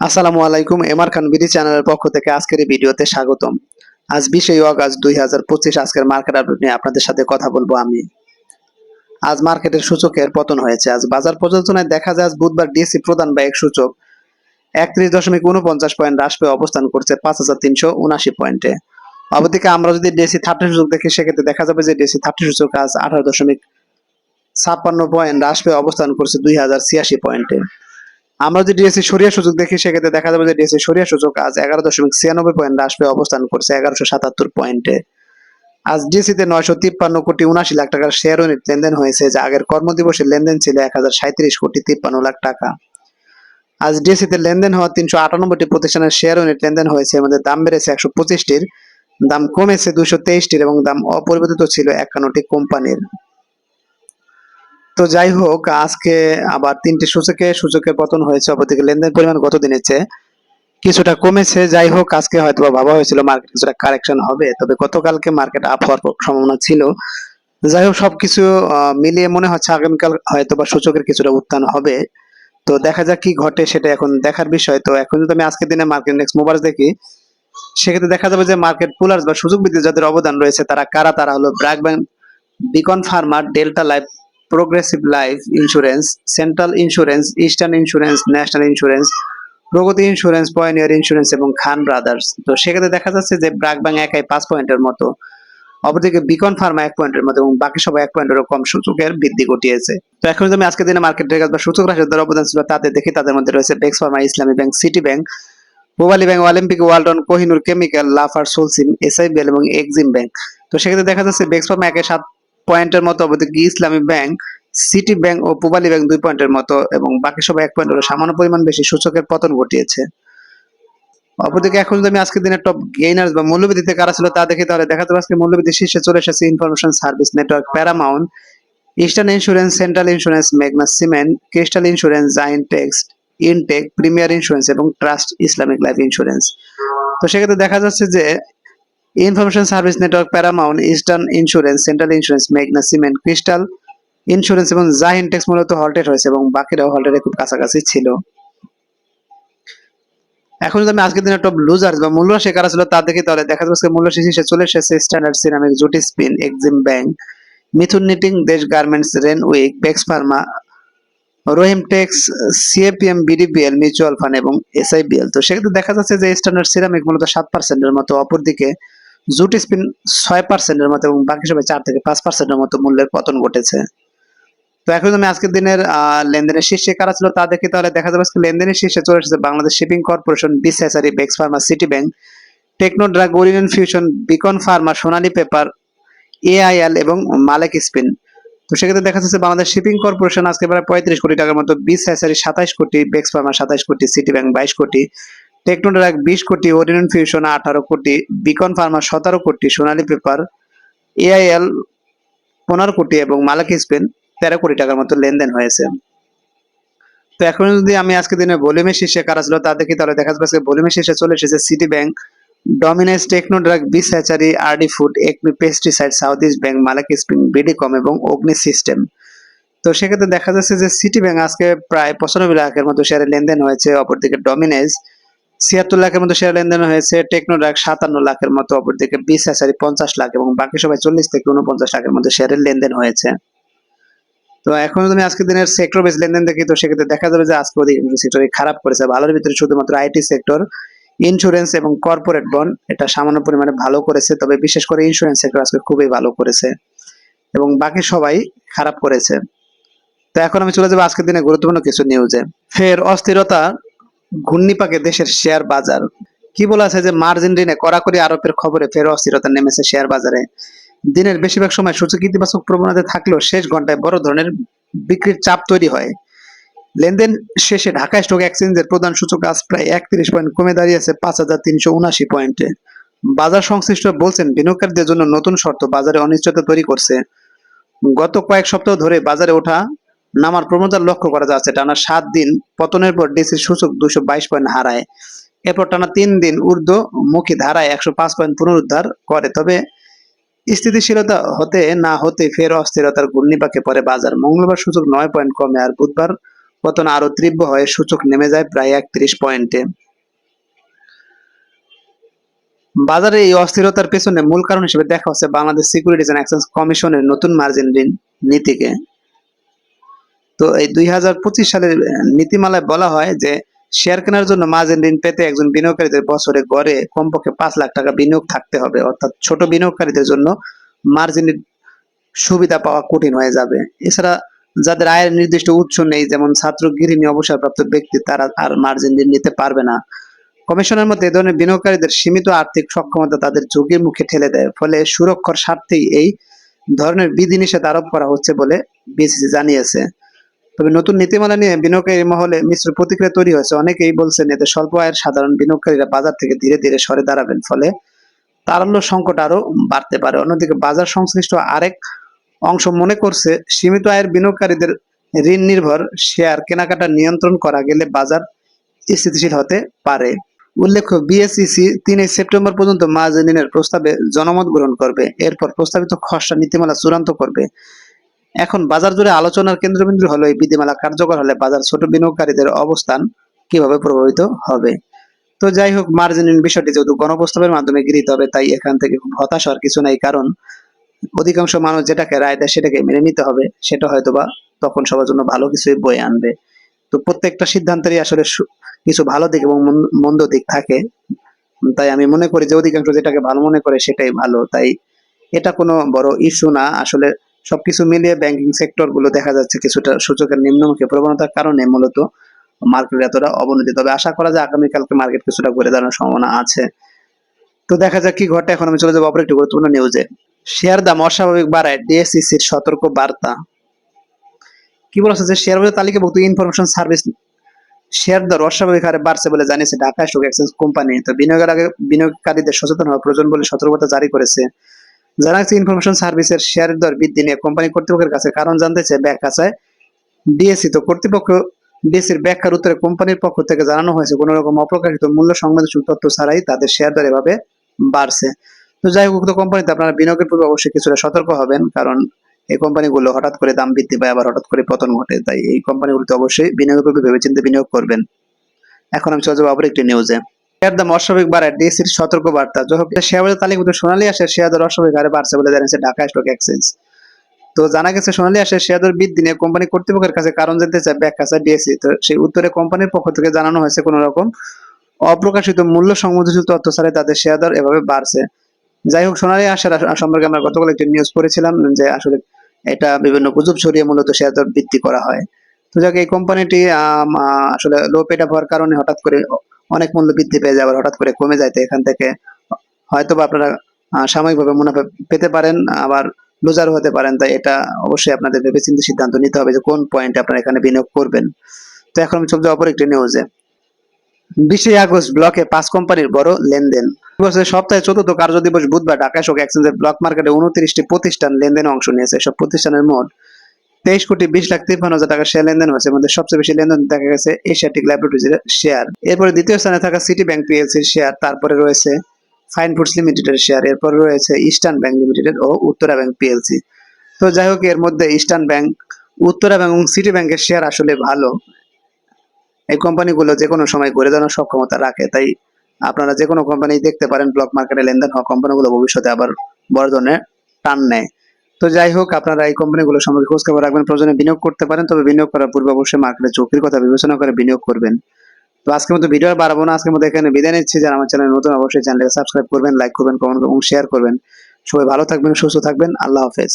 আসসালামু আলাইকুম, এমআর খান বিডি চ্যানেলের পক্ষ থেকে আজকের এই ভিডিওতে স্বাগতম। আজ বিশে অগাস্ট দুই হাজার পঁচিশ আজকের মার্কেট আপডেট নিয়ে আপনাদের সাথে কথা বলব আমি। আজ মার্কেটের সূচকের পতন হয়েছে। আজ বাজার পর্যালোচনায় দেখা যায়, আজ বুধবার ডিএসসি প্রধান ব্যয়িক সূচক একত্রিশ দশমিক উনপঞ্চাশ পয়েন্ট হ্রাস পেয়ে অবস্থান করছে পাঁচ হাজার তিনশো উনাশি পয়েন্টে। অবদিকে আমরা যদি ডিএসসি থার্টি সূচক দেখি, সেক্ষেত্রে দেখা যাবে যে ডিএসসি থার্টি সূচক আজ আঠারো দশমিক ছাপ্পান্ন পয়েন্ট হ্রাস পেয়ে অবস্থান করছে দুই হাজার ছিয়াশি পয়েন্টে। আমরা যদি ডিএসসি সরিয়া সূচক দেখি, সেক্ষেত্রে দেখা যাবে যে ডিএসসি সরিয়া সূচক আজ এগারো দশমিক ছিয়ানব্বই পয়েন্ট পেয়ে অবস্থান করছে এগারোশো সাতাত্তর পয়েন্টে। আজ ডিএসসিতে নয়শো তিপ্পান্ন কোটি উনাশি লাখ টাকার শেয়ার ইউনিট লেনদেন হয়েছে, যা আগের কর্মদিবসের লেনদেন ছিল এক হাজার সাঁত্রিশ কোটি তিপ্পান্ন লাখ টাকা। আজ ডিএসসিতে লেনদেন হওয়া তিনশো আটানব্বইটি প্রতিষ্ঠানের শেয়ার ইউনিট লেনদেন হয়েছে মধ্যে দাম বেড়েছে একশো পঁচিশটির, দাম কমেছে দুশো তেইশটির এবং দাম অপরিবর্তিত ছিল একান্নটি কোম্পানির। তো যাই হোক, আজকে আবার তিনটি সূচকে, সূচকের পতন হয়েছে, অপরদিকে লেনদেন পরিমাণ গত দিনের চেয়ে কিছুটা কমেছে, যাই হোক, আজকে হয়তো ভাবা হয়েছিল মার্কেট কিছুটা কারেকশন হবে, তবে গতকালকে মার্কেট আপ হওয়ার সম্ভাবনা ছিল। যাই হোক, সবকিছু মিলিয়ে মনে হচ্ছে আগামীকাল হয়তো বা সূচকের কিছুটা উত্থান হবে। তো দেখা যাক কি ঘটে, সেটা এখন দেখার বিষয়। তো এখন যদি আমি আজকের দিনে মার্কেট ইন্ডেক্স মোবাইল দেখি, সেক্ষেত্রে দেখা যাবে যে মার্কেট পুলার্স বা সুযোগ বৃদ্ধি যাদের অবদান রয়েছে, তারা কারা? তারা হলো BRAC Bank Beacon farmer Delta Life Progressive Life Insurance Central Insurance Eastern Insurance National Insurance Pragati Insurance Pioneer Insurance এবং খান ব্রাদার্স তো সেক্ষেত্রে দেখা যাচ্ছে যে ব্র্যাক ব্যাংক একাই পাঁচ পয়েন্টের মতো, অপরদিকে বিকন ফার্মা এক পয়েন্টের মতো এবং বাকি সবাই এক পয়েন্টেরও কম সূচকের বৃদ্ধি ঘটিয়েছে। তো এখন যদি আমি আজকের দিনে মার্কেট রেগাস বা সূচক রাশি যাদের অবদান ছিল তাতে দেখি, তাদের মধ্যে রয়েছে বেক্স pharma Islami bank city bank mobile bank Olympic world Walton Kohinoor chemical Lafarge Holcim SIBL এবং এক্সিম ব্যাংক তো সেক্ষেত্রে দেখা যাচ্ছে বেক্স ফার্মা একে সাত পয়েন্টের মতো অবদিকে ইসলামী ব্যাংক, সিটি ব্যাংক ও পূবালী ব্যাংক দুই পয়েন্টের মতো এবং বাকি সবাই এক পয়েন্টের সামান্য পরিমাণ বেশি সূচকের পতন ঘটিয়েছে। অপরদিকে এখন যদি আমি আজকের দিনের টপ গেইনার্স বা মূল্যবৃদ্ধিতে কারা ছিল তা দেখি, তাহলে দেখা যাবে আজকে মূল্যবৃদ্ধি শীর্ষে চলে এসেছে Information Service Network Paramount Eastern Insurance Central Insurance মেঘনা Cement Crystal Insurance Zahin Tex Intech Premier Insurance এবং ট্রাস্ট ইসলামিক লাইফ ইন্স্যুরেন্স তো সেক্ষেত্রে দেখা যাচ্ছে যে Information Service Network Paramount Eastern Insurance Central Insurance মেঘনা সিমেন্ট ক্রিস্টাল ইন্স্যুরেন্স এবং Zahin text মূলত হল্টেড হয়েছে এবং বাকিরাও হল্টেডের খুব কাছাকাছি ছিল। এখন যদি আমি আজকের দিনে টপ লুজার্স বা মূল্য কারা ছিল তা দেখি তাহলে দেখা যাচ্ছে মূল্য শীর্ষে চলে এসেছে স্ট্যান্ডার্ড সিরামিক জুটি Spin EXIM Bank Mithun Knitting Desh Garments Renwick pecks Pharma Rahim Tex CAPM BDPL Mutual Fund এবং এসআইবিএল তো সেক্ষেত্রে দেখা যাচ্ছে যে স্ট্যান্ডার্ড সিরামিক মূলত সাত পার্সেন্টের মতো অপরদিকে জুটি স্পিন ছয় পার্সেন্টের মতো এবং বাকি সবাই চার থেকে পাঁচ পার্সেন্টের মতো মূল্যের পতন ঘটেছে। তো এখন আমি আজকের দিনের লেনদেনের শীর্ষে কারা ছিল তা দেখি, তাহলে দেখা যাবে আজকে লেনদেনের শীর্ষে চলে এসেছে Bangladesh Shipping Corporation বিসেসারি Bex Pharma City Bank Techno Drug Orion Fusion, Beacon Pharma, Sonali Paper, AIL এবং মালেক স্পিন। তো সেক্ষেত্রে দেখা যাচ্ছে বাংলাদেশ শিপিং কর্পোরেশন আজকে প্রায় পঁয়ত্রিশ কোটি টাকার মতো বিস হ্যাসারি সাতাইশ কোটি, বেক্স ফার্মা সাতাইশ কোটি সিটি ব্যাংক বাইশ কোটি টেকনো ড্রাগ বিশ কোটি ওরিয়ন ফিউশন আঠারো কোটি, বিকন ফার্মা সতেরো কোটি, সোনালী পেপার, এআইএল পনেরো কোটি এবং মালাক স্পেন তেরো কোটি টাকার মতো লেনদেন হয়েছে। তো এখন যদি আমি আজকে দিনে ভলিউমের শীর্ষে কারা ছিল তা দেখি, তাহলে দেখা যাচ্ছে ভলিউমের শীর্ষে চলে এসেছে সিটি ব্যাংক ডমিনেস টেকনো ড্রাগ বিস Hatchery RD Food ACME Pesticide South East Bank Malek Spin BDCOM এবং অগ্নি সিস্টেম তো সেক্ষেত্রে দেখা যাচ্ছে যে সিটি ব্যাংক আজকে প্রায় পঁচানব্বই লাখের মতো শেয়ারে লেনদেন হয়েছে, অপরদিকে ডমিনেস ছিয়াত্তর লাখের মতো শেয়ার লেনদেন হয়েছে টেকনো ড্রাগ সাতান্ন লাখের মতো, অপরদিকে বিশ হাজারি পঞ্চাশ লাখ এবং বাকি সবাই চল্লিশ থেকে উনপঞ্চাশ লাখের মতো শেয়ারের লেনদেন হয়েছে। তো এখন যদি আজকের দিনের সেক্টর বেস লেনদেন দেখি, তো সেক্ষেত্রে দেখা যাবে যে আজকে অধিকাংশ সেক্টরে খারাপ করেছে। ভালোর ভিতরে শুধুমাত্র আইটি সেক্টর ইন্স্যুরেন্স এবং কর্পোরেট বন্ড এটা সামান্য পরিমাণে ভালো করেছে, তবে বিশেষ করে ইন্স্যুরেন্স সেক্টর আজকে খুবই ভালো করেছে এবং বাকি সবাই খারাপ করেছে। তো এখন আমি চলে যাব আজকের দিনে গুরুত্বপূর্ণ কিছু নিউজে ফের অস্থিরতা ঘূর্ণিপাকে দেশের শেয়ার বাজার। কি বলা আছে যে মার্জিন ঋণে কড়াকড়ি আরোপের খবরে ফের অস্থিরতা নেমেছে শেয়ার বাজারে। দিনের বেশিরভাগ সময় সূচক ইতিবাচক প্রবণতা থাকলেও শেষ ঘন্টায় বড় ধরনের বিক্রির চাপ তৈরি হয়। লেনদেন শেষে ঢাকা স্টক এক্সচেঞ্জের প্রধান সূচক আজ প্রায় একত্রিশ পয়েন্ট কমে দাঁড়িয়েছে, পাঁচ হাজার তিনশো উনাশি পয়েন্টে। বাজার সংশ্লিষ্ট বলছেন, বিনিয়োগকারীদের জন্য নতুন শর্ত বাজারে অনিশ্চয়তা তৈরি করছে। গত কয়েক সপ্তাহ ধরে বাজারে ওঠা নামার প্রবণতা লক্ষ্য করা যাচ্ছে। টানা সাত দিন পতনের পর ডিসির সূচক দুশো বাইশ পয়েন্ট হারায়। এরপর টানা তিন দিন ঊর্ধ্বমুখী ধারায় একশো পাঁচ পয়েন্ট পুনরুদ্ধার করে। তবে স্থিতিশীলতা হতে না হতে ফের অস্থিরতার ঘূর্ণিপাকে পরে বাজার। মঙ্গলবার সূচক নয় পয়েন্ট কমে আর বুধবার পতন আরও তীব্র হয়ে সূচক নেমে যায় প্রায় একত্রিশ পয়েন্টে। বাজারে এই অস্থিরতার পেছনে মূল কারণ হিসেবে দেখা হচ্ছে বাংলাদেশ সিকিউরিটিজ অ্যান্ড এক্সচেঞ্জ কমিশনের নতুন মার্জিন ঋণ নীতিকে। তো এই দুই হাজার পঁচিশ সালের নীতিমালায় বলা হয় যে শেয়ার কেনার জন্য মার্জিন ঋণ পেতে একজন বিনিয়োগকারীদের বছরে গড়ে কমপক্ষে পাঁচ লাখ টাকা বিনিয়োগ থাকতে হবে। অর্থাৎ ছোট বিনিয়োগকারীদের জন্য মার্জিন সুবিধা পাওয়া কঠিন হয়ে যাবে। এছাড়া যাদের আয়ের নির্দিষ্ট উৎস নেই, যেমন ছাত্র, গৃহিণী, অবসরপ্রাপ্ত ব্যক্তি, তারা আর মার্জিন ঋণ নিতে পারবে না। কমিশনের মধ্যে এ ধরনের বিনিয়োগকারীদের সীমিত আর্থিক সক্ষমতা তাদের ঝুঁকির মুখে ঠেলে দেয়। ফলে সুরক্ষার স্বার্থেই এই ধরনের বিধিনিষেধ আরোপ করা হচ্ছে বলে বিসিসি জানিয়েছে। তবে নতুন নীতিমালা নিয়ে বিনিয়োগকারী মহলে মিশ্র প্রতিক্রিয়া তৈরি হয়েছে। অনেকেই বলছেন এতে স্বল্প আয়ের সাধারণ বিনিয়োগকারীরা বাজার থেকে ধীরে ধীরে সরে দাঁড়াবেন, ফলে তারল্য সংকট আরও বাড়তে পারে। অন্যদিকে বাজার সংশ্লিষ্ট আরেক অংশ মনে করছে, সীমিত আয়ের বিনিয়োগকারীদের ঋণ নির্ভর শেয়ার কেনাকাটা নিয়ন্ত্রণ করা গেলে বাজার স্থিতিশীল হতে পারে। উল্লেখ্য, বিএসইসি তিনই সেপ্টেম্বর পর্যন্ত মার্জিন ঋণের প্রস্তাবে জনমত গ্রহণ করবে। এরপর প্রস্তাবিত খসড়া নীতিমালা চূড়ান্ত করবে। এখন বাজার জুড়ে আলোচনার কেন্দ্রবিন্দু হলো এই বিধিমালা কার্যকর হলে বাজার ছোট বিনিয়োগকারীদের অবস্থান কীভাবে প্রভাবিত হবে? তো যাই হোক মার্জিন বিষয়টি যেহেতু গণপ্রস্তাবের মাধ্যমে গৃহীত হবে, তাই এখান থেকে খুব হতাশ হওয়ার কিছু নাই, কারণ অধিকাংশ মানুষ যেটাকে রায় দেয় সেটাকে মেনে নিতে হবে, সেটা হয়তোবা তখন সবার জন্য ভালো কিছুই বয়ে আনবে। তো প্রত্যেকটা সিদ্ধান্তেরই আসলে কিছু ভালো দিক এবং মন- মন্দ দিক থাকে। তাই আমি মনে করি যে অধিকাংশ যেটাকে ভালো মনে করে সেটাই ভালো। তাই এটা কোনো বড় ইস্যু না। আসলে সবকিছু মিলিয়ে ব্যাংকিং সেক্টরগুলো দেখা যাচ্ছে কিছুটা সূচকের নিম্নমুখী প্রবণতার কারণে মূলত মার্কেট এতটা অবনতি। তবে আশা করা যায় আগামীকালকে মার্কেট কিছুটা ঘুরে দাঁড়ানোর সম্ভাবনা আছে। তো দেখা যাক কি ঘটে। এখন আমি চলে যাব অপর একটি গুরুত্বপূর্ণ নিউজে শেয়ার দাম অস্বাভাবিক বাড়ায় ডিএসসিসির সতর্ক বার্তা কি বলেছে যে শেয়ার বাজার তালিকাভুক্ত ইনফরমেশন সার্ভিস শেয়ার দর অস্বাভাবিক হারে বাড়ছে বলে জানিয়েছে ঢাকা স্টক এক্সচেঞ্জ কোম্পানি তো বিনিয়োগের আগে বিনিয়োগকারীদের সচেতন হওয়া প্রয়োজন বলে সতর্কতা জারি করেছে। গেছে ইনফরমেশন সার্ভিসের শেয়ার দর বৃদ্ধি নিয়ে কোম্পানি কর্তৃপক্ষের কাছে কারণ জানতে চেয়ে। ব্যাখ্যা চায় ডিএসসি তো কর্তৃপক্ষ ডিএসসির ব্যাখ্যার উত্তরে কোম্পানির পক্ষ থেকে জানানো হয়েছে, কোনো রকম অপ্রকাশিত মূল্য সংবেদনশীল তথ্য ছাড়াই তাদের শেয়ার দর এভাবে বাড়ছে। তো যাই হোক, উক্ত কোম্পানিতে আপনারা বিনিয়োগের পূর্বে অবশ্যই কিছুটা সতর্ক হবেন, কারণ এই কোম্পানিগুলো হঠাৎ করে দাম বৃদ্ধি পায়, আবার হঠাৎ করে পতন ঘটে। তাই এই কোম্পানিগুলোতে অবশ্যই বিনিয়োগের পূর্বে ভেবেচিন্তে বিনিয়োগ করবেন। এখন আমি চলে যাব আবার একটি নিউজে অপ্রকাশিত মূল্য তথ্য তাদের শেয়ার দর এভাবে বাড়ছে। যাই হোক, সোনালী আসার সম্পর্কে আমরা গতকাল একটি নিউজ পড়েছিলাম যে আসলে এটা বিভিন্ন গুজব ছড়িয়ে মূলত শেয়ার দর বৃদ্ধি করা হয়। তো যাক, এই কোম্পানিটি আসলে লো পেটা হওয়ার কারণে হঠাৎ করে অনেক মূল্য বৃদ্ধি পেয়ে আবার হঠাৎ করে কমে যায় এখান থেকে হয়তো বা আপনারা সাময়িকভাবে মুনাফা পেতে পারেন, আবার লুজার হতে পারেন, তাই এটা অবশ্যই আপনাদের ভেবেচিন্তে সিদ্ধান্ত নিতে হবে যে কোন পয়েন্টে আপনারা এখানে বিনিয়োগ করবেন। তো এখন আমি চলছে অপর একটি নিউজে বিশে আগস্ট ব্লকে পাঁচ কোম্পানির বড় লেনদেন। বছরের সপ্তাহে চতুর্থ কার্য দিবস বুধবার ঢাকা স্টক এক্সচেঞ্জের ব্লক মার্কেটে উনত্রিশটি প্রতিষ্ঠান লেনদেনে অংশ নিয়েছে। সব প্রতিষ্ঠানের মোট তেইশ কোটি বিশ লাখ তিপ্পান্ন হাজার টাকা শেয়ার লেনদেন হয়েছে মধ্যে সবচেয়ে বেশি লেনদেন দেখা গেছে এশিয়াটিক ল্যাবরেটরিজ এর শেয়ার এরপরে দ্বিতীয় স্থানে থাকা সিটি ব্যাংক পিএলসির শেয়ার তারপরে রয়েছে ফাইন ফুডস লিমিটেডের শেয়ার এরপরে রয়েছে ইস্টার্ন ব্যাংক লিমিটেড ও উত্তরা ব্যাংক পিএলসি তো যাই হোক, এর মধ্যে ইস্টার্ন ব্যাংক উত্তরা ব্যাংক এবং সিটি ব্যাংকের শেয়ার আসলে ভালো। এই কোম্পানিগুলো যে কোনো সময় ঘুরে দাঁড়ানোর সক্ষমতা রাখে, তাই আপনারা যে কোনো কোম্পানি দেখতে পারেন ব্লক মার্কেটে লেনদেন হওয়া কোম্পানিগুলো ভবিষ্যতে আবার বড় ধরনের টান নেয়। তো যাই হোক, আপনারা এই কোম্পানিগুলো সম্পর্কে খোঁজ খবর রাখবেন, প্রয়োজনে বিনিয়োগ করতে পারেন, তবে বিনিয়োগ করার পূর্বে অবশ্যই মার্কেটে ঝুঁকির কথা বিবেচনা করে বিনিয়োগ করবেন। তো আজকের মতো ভিডিও বাড়াবো না, আজকের মতো এখানে বিদায় নিচ্ছি। যারা আমার চ্যানেল নতুন, অবশ্যই চ্যানেলকে সাবস্ক্রাইব করবেন লাইক করবেন কমেন্ট এবং শেয়ার করবেন। সবাই ভালো থাকবেন, সুস্থ থাকবেন, আল্লাহ হাফেজ।